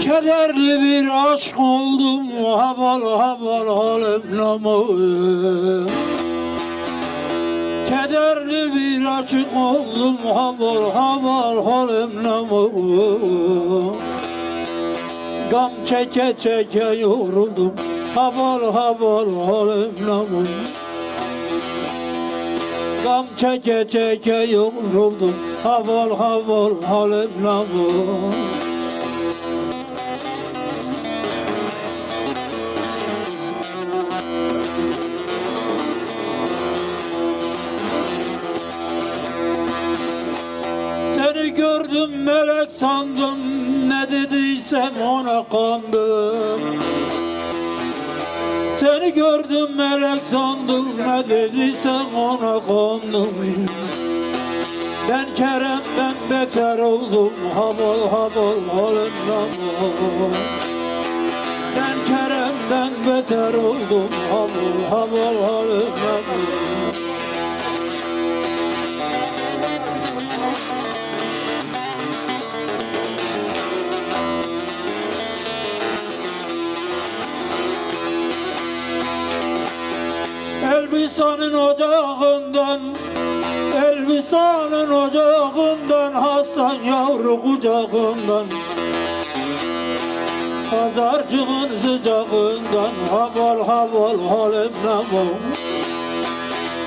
Kederli bir aşk oldum. Habal habal halim namı Kederli bir aşık oldum. Habal habal halim namı Gam çeke çeke yoruldum. Habal habal halim namı Gam çeke çeke yoruldum. Habal habal halim namı gördüm melek sandım Ne dediysem ona kandım. Seni gördüm melek sandım Ne dediysem ona kandım. Ben Kerem'den beter oldum Habal habal halimden Ben Kerem'den beter oldum Habal habal halimden Elbistanın ocağından Elbistanın ocağından Hasan yavru kucağından Pazarcığın sıcağından Haval haval halim namam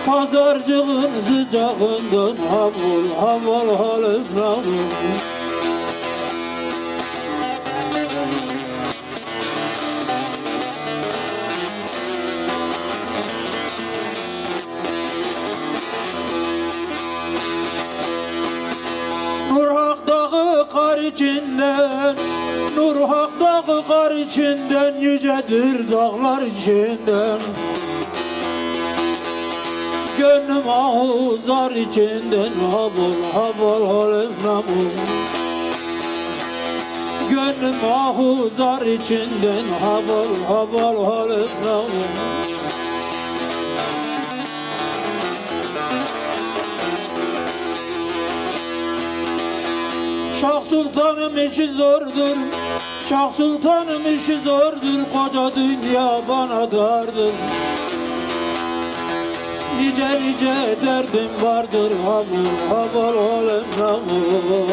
Pazarcığın sıcağından Haval haval halim namam içinden Nur Hak dağı kar içinden Yücedir dağlar içinden. Gönlüm ahuzar içinden Habal habal halim namur Gönlüm ahuzar içinden Habal habal halim namur Şah Sultanım işi zordur. Şah Sultanım işi zordur. Koca dünya bana dardır. Nice nice derdim vardır. Hamur hamur olim namur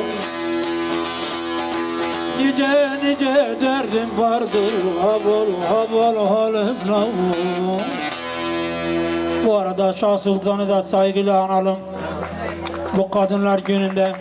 Nice nice derdim vardır. Hamur hamur olim namur Bu arada Şah Sultan'ı da saygıyla analım. Bu kadınlar gününde